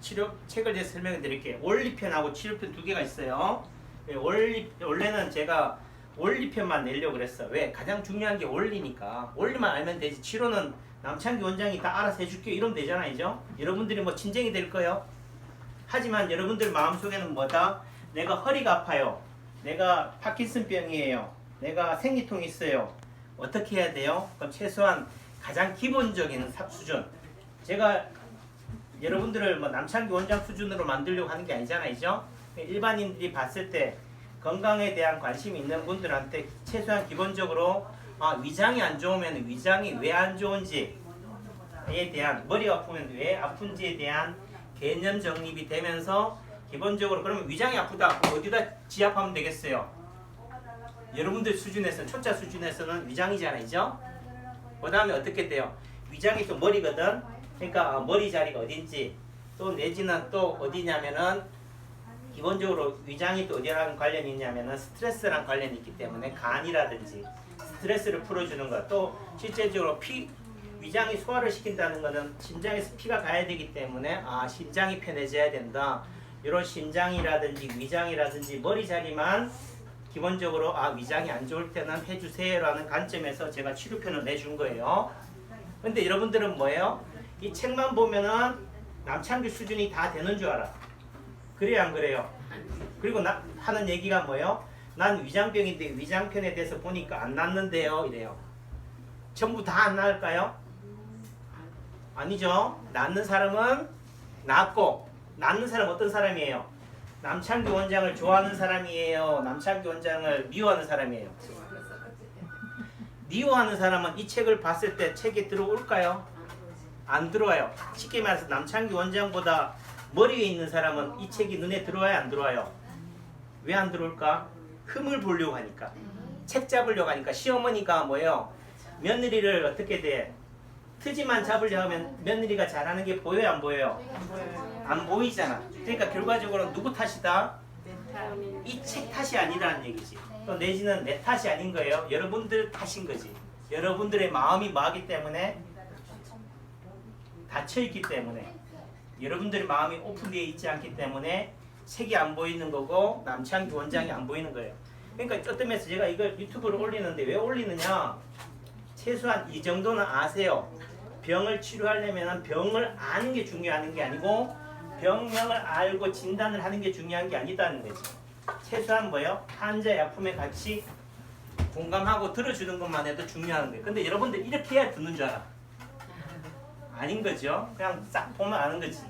치료 책을 대해서 설명해 드릴게요. 원리편하고 치료편 두 개가 있어요. 예, 원리 원래는 제가 원리편만 내려고 그랬어. 왜? 가장 중요한 게 원리니까. 원리만 알면 되지. 치료는 남창기 원장이 다 알아서 해줄게 이러면 되잖아요. 여러분들이 뭐 친쟁이 될 거요. 하지만 여러분들 마음속에는 뭐다? 내가 허리가 아파요. 내가 파킨슨병이에요. 내가 생리통이 있어요. 어떻게 해야 돼요? 그럼 최소한 가장 기본적인 삽 수준. 제가 여러분들을 뭐 남창기 원장 수준으로 만들려고 하는 게 아니잖아요. 일반인들이 봤을 때 건강에 대한 관심이 있는 분들한테 최소한 기본적으로 아, 위장이 안 좋으면 위장이 왜 안 좋은지에 대한 머리가 아프면 왜 아픈지에 대한 개념 정립이 되면서 기본적으로 그러면 위장이 아프다 어디다 지압하면 되겠어요? 여러분들 수준에서는 초짜 수준에서는 위장이잖아요. 그 다음에 어떻게 돼요? 위장이 또 머리거든. 그러니까 어, 머리 자리가 어딘지 또 내지는 또 어디냐면은 기본적으로 위장이 또 어디랑 관련이 있냐면은 스트레스랑 관련이 있기 때문에 간이라든지 스트레스를 풀어주는 것 또 실제적으로 피 위장이 소화를 시킨다는 것은 심장에서 피가 가야 되기 때문에 아 심장이 편해져야 된다 이런 심장이라든지 위장이라든지 머리 자리만 기본적으로 아 위장이 안 좋을 때는 해주세요라는 관점에서 제가 치료편을 내준 거예요. 근데 여러분들은 뭐예요? 이 책만 보면은 남창규 수준이 다 되는 줄 알아. 그래요 안 그래요? 그리고 나 하는 얘기가 뭐예요? 난 위장병인데 위장편에 대해서 보니까 안 낫는데요 이래요. 전부 다 안 나을까요? 아니죠. 낫는 사람은 낫고 낫는 사람 어떤 사람이에요? 남창규 원장을 좋아하는 사람이에요. 남창규 원장을 미워하는 사람이에요. 미워하는 사람은 이 책을 봤을 때 책에 들어올까요? 안 들어와요. 쉽게 말해서 남창규 원장보다 머리에 있는 사람은 이 책이 눈에 들어와요, 안 들어와요? 왜 안 들어올까? 흠을 보려고 하니까. 책 잡으려고 하니까 시어머니가 뭐예요? 며느리를 어떻게 돼? 트지만 잡으려 하면 며느리가 잘하는 게 보여요, 안 보여요? 안 보이잖아. 그러니까 결과적으로 누구 탓이다? 이 책 탓이 아니라는 얘기지. 또 내지는 내 탓이 아닌 거예요. 여러분들 탓인 거지. 여러분들의 마음이 뭐하기 때문에 닫혀 있기 때문에 여러분들의 마음이 오픈되어 있지 않기 때문에 책이 안 보이는 거고 남창기 원장이 안 보이는 거예요. 그러니까 어떤 면에서 제가 이걸 유튜브를 올리는데 왜 올리느냐? 최소한 이 정도는 아세요. 병을 치료하려면 병을 아는 게 중요한 게 아니고 병명을 알고 진단을 하는 게 중요한 게 아니다는 거지. 최소한 뭐요? 환자의 아픔에 같이 공감하고 들어주는 것만 해도 중요한 거예요. 근데 여러분들 이렇게 해야 듣는 줄 알아. 아닌 거죠. 그냥 싹 보면 아는 거지.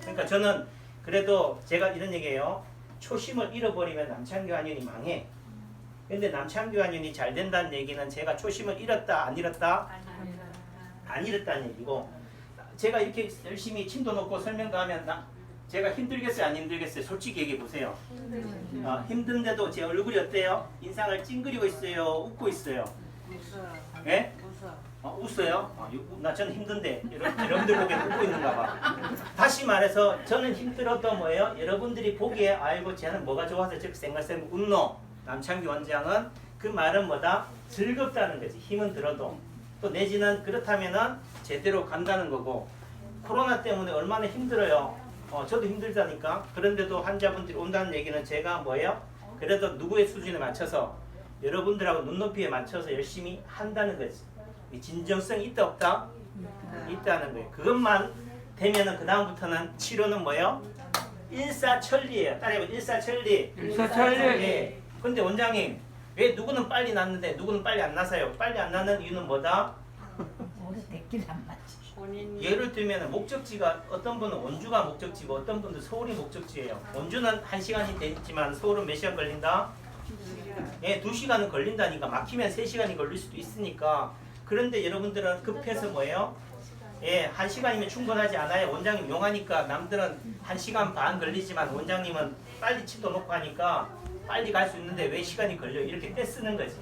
그러니까 저는 그래도 제가 이런 얘기예요. 초심을 잃어버리면 남창규 한윤이 망해. 근데 남창규 한윤이 잘 된다는 얘기는 제가 초심을 잃었다 안 잃었다 안 잃었다는 얘기고 제가 이렇게 열심히 침도 놓고 설명도 하면 나 제가 힘들겠어요 안 힘들겠어요 솔직히 얘기해 보세요 아, 힘든데도 제 얼굴이 어때요 인상을 찡그리고 있어요 웃고 있어요 예? 어, 웃어요? 아, 유- 나 저는 힘든데 여러분, 여러분들 보기에 웃고 있는가 봐 다시 말해서 저는 힘들어도 뭐예요? 여러분들이 보기에 아이고 쟤는 뭐가 좋아서 저렇게 생각하면 웃노 남창기 원장은 그 말은 뭐다? 즐겁다는 거지 힘은 들어도 또 내지는 그렇다면은 제대로 간다는 거고 코로나 때문에 얼마나 힘들어요 어, 저도 힘들다니까 그런데도 환자분들이 온다는 얘기는 제가 뭐예요? 그래도 누구의 수준에 맞춰서 여러분들하고 눈높이에 맞춰서 열심히 한다는 거지 이 진정성이 있다 없다? 있다는 거예요. 그것만 되면은 그 다음부터는 치료는 뭐예요? 일사천리예요. 따라해보 일사천리. 일사천리. 예. 근데 원장님 왜 누구는 빨리 낫는데 누구는 빨리 안 나서요? 빨리 안 나는 이유는 뭐다? 우리 대길 안 맞지. 예를 들면 목적지가 어떤 분은 원주가 목적지고 어떤 분은 서울이 목적지예요. 원주는 한 시간이 되지만 서울은 몇 시간 걸린다? 예, 두 시간은 걸린다니까 막히면 세 시간이 걸릴 수도 있으니까 그런데 여러분들은 급해서 뭐예요? 예, 한 시간이면 충분하지 않아요. 원장님 용하니까 남들은 한 시간 반 걸리지만 원장님은 빨리 침도 놓고 하니까 빨리 갈 수 있는데 왜 시간이 걸려? 이렇게 떼쓰는 거지.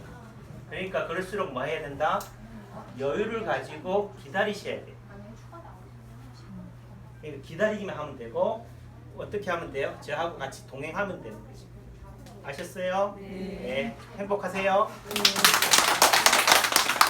그러니까 그럴수록 뭐 해야 된다? 여유를 가지고 기다리셔야 돼. 그러니까 기다리기만 하면 되고 어떻게 하면 돼요? 저하고 같이 동행하면 되는 거지. 아셨어요? 네. 행복하세요.